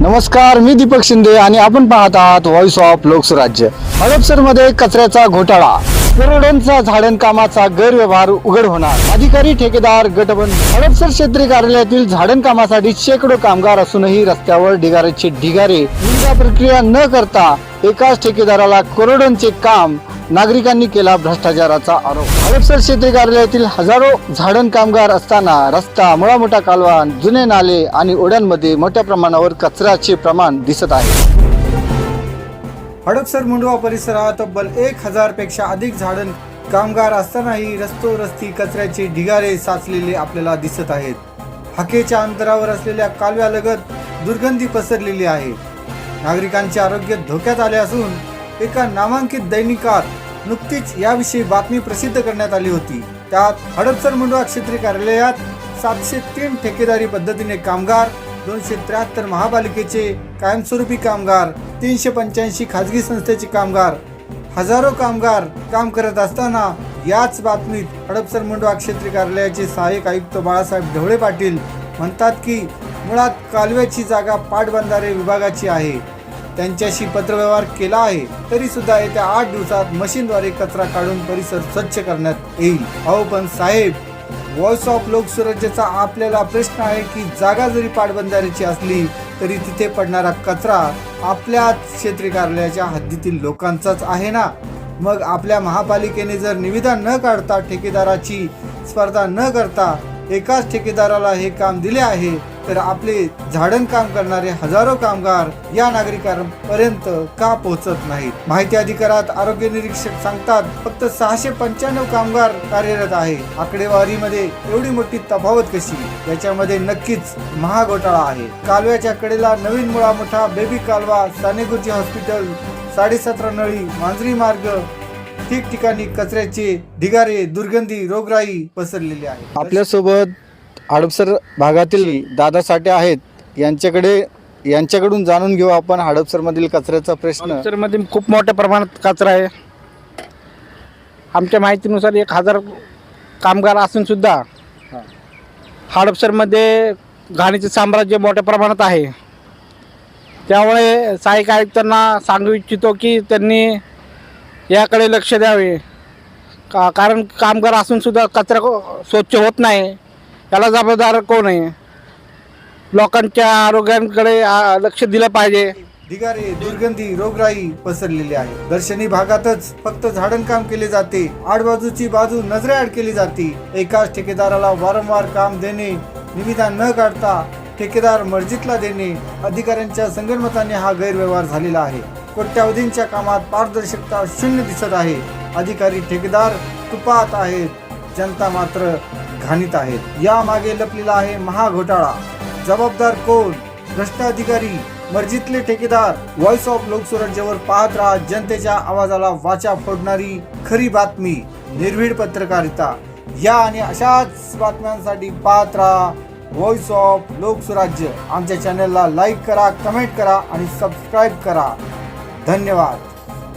नमस्कार मी दीपक शिंदे आणि आपण पाहत आहात व्हॉइस ऑफ लोकसुराज्य. हडपसरमध्ये कचऱ्याचा घोटाळा. करोडोंचा झाडण कामाचा गैरव्यवहार उघड होणार. अधिकारी ठेकेदार गटबंद हडपसर क्षेत्रीय कार्यालयातील झाडण कामासाठी शेकडो कामगार असूनही रस्त्यावर ढिगाऱ्याचे ढिगारे निविदा प्रक्रिया न करता एकाच ठेकेदाराला करोडोंचे काम नागरिकांनी केला भ्रष्टाचाराचा आरोप. हडपसर क्षेत्रीय कार्यालयातील हजारो झाडण कामगार असताना रस्ता मोठा कालवा जुने नाले आणि ओढ्यांमध्ये मोठ्या प्रमाणावर कचऱ्याचे प्रमाण दिसत आहे. हडपसर मुंडवा परिसरात तब्बल एक हजारपेक्षा अधिक झाडण कामगार असतानाही रस्तो रस्ती कचऱ्याचे ढिगारे साचलेले आपल्याला दिसत आहेत. हाकेच्या अंतरावर असलेल्या कालव्यालगत दुर्गंधी पसरलेली आहे. नागरिकांचे आरोग्य धोक्यात आले असून एका नामांकित दैनिकात नुकतीच याविषयी बातमी प्रसिद्ध करण्यात आली होती. त्यात हडपसर मुंडवा क्षेत्रीय कार्यालयात सातशे तीन ठेकेदारी पद्धतीने कामगार दोनशे त्र्याहत्तर महापालिकेचे कायमस्वरूपी कामगार तीनशे पंच्याऐंशी खाजगी संस्थेचे कामगार. हजारो कामगार काम करत असताना याच बातमीत हडपसर मुंडवा क्षेत्रीय कार्यालयाचे सहाय्यक आयुक्त बाळासाहेब ढवळे पाटील म्हणतात की मुळात कालव्याची जागा पाटबंधारे विभागाची आहे. त्यांच्याशी पत्रव्यवहार केला आहे तरी सुद्धा येत्या आठ दिवसात मशीनद्वारे कचरा काढून परिसर स्वच्छ करण्यात येईल. अहो पण साहेब व्हॉइस ऑफ लोकसुराज्याचा आपल्याला प्रश्न आहे की जागा जरी पाटबंधाऱ्याची असली तरी तिथे पडणारा कचरा आपल्या क्षेत्रीय कार्यालयाच्या हद्दीतील लोकांचाच आहे ना? मग आपल्या महापालिकेने जर निविदा न काढता ठेकेदाराची स्पर्धा न करता एकाच ठेकेदाराला हे काम दिले आहे तर आपले झाडण काम करणारे हजारो कामगार या नागरिकांपर्यंत का पोहोचत नाहीत? माहिती अधिकारात आरोग्य निरीक्षक सांगतात फक्त सहाशे पंच्याण्णव कामगार कार्यरत आहे. आकडेवारीमध्ये एवढी मोठी तफावत कशी? याच्यामध्ये नक्कीच महाघोटाळा आहे. कालव्याच्या कडेला नवीन मुळा मोठा बेबी कालवा सानेगुरुजी हॉस्पिटल साडेसतरा नळी मांजरी मार्ग ठिकठिकाणी कचऱ्याचे ढिगारे दुर्गंधी रोगराई पसरलेली आहे. आपल्यासोबत हडपसर भागातील दादा साठे आहेत यांच्याकडे यांच्याकडून जाणून घेऊ आपण हडपसर मधील कचऱ्याचा प्रश्न. मध्ये खूप मोठ्या प्रमाणात कचरा आहे. आमच्या माहितीनुसार एक हजार कामगार असून सुद्धा. हडपसरमध्ये घाणीचे साम्राज्य मोठ्या प्रमाणात आहे. त्यामुळे सहाय्यक आयुक्तांना सांगू इच्छितो की त्यांनी याकडे लक्ष द्यावे. का कारण कामगार असून सुद्धा कचरा स्वच्छ होत नाही. याला जबाबदार कोण आहे? लोकांच्या आरोग्यांकडे आ, लक्ष दिलं पाहिजे. ढिगारे दुर्गंधी रोगराई पसरलेली आहे. दर्शनी भागातच फक्त झाडण काम केले जाते. आडबाजूची बाजू नजरेआड केली जाते. एकाच ठेकेदाराला वारंवार काम देणे निविदा न काढता ठेकेदार मर्जीतला देणे अधिकाऱ्यांच्या संगणमताने हा गैरव्यवहार झालेला आहे. कोट्यावधींच्या कामात पारदर्शकता शून्य दिसत आहे. अधिकारी ठेकेदार तुपात आहेत. जनता मात्र घाणीत आहेत या मागे लपलेला आहे महाघोटाळा. जबाबदार कोण? भ्रष्टाधिकारी मर्जीतले ठेकेदार व्हॉइस ऑफ लोकसुराज्यावर पाहत राहा जनतेच्या आवाजाला वाचा फोडणारी खरी बातमी निर्भीड पत्रकारिता. या आणि अशाच बातम्यांसाठी पाहत राहा व्हॉइस ऑफ लोकसुराज्य आमच्या चॅनलला लाईक करा कमेंट करा आणि सबस्क्राईब करा. धन्यवाद.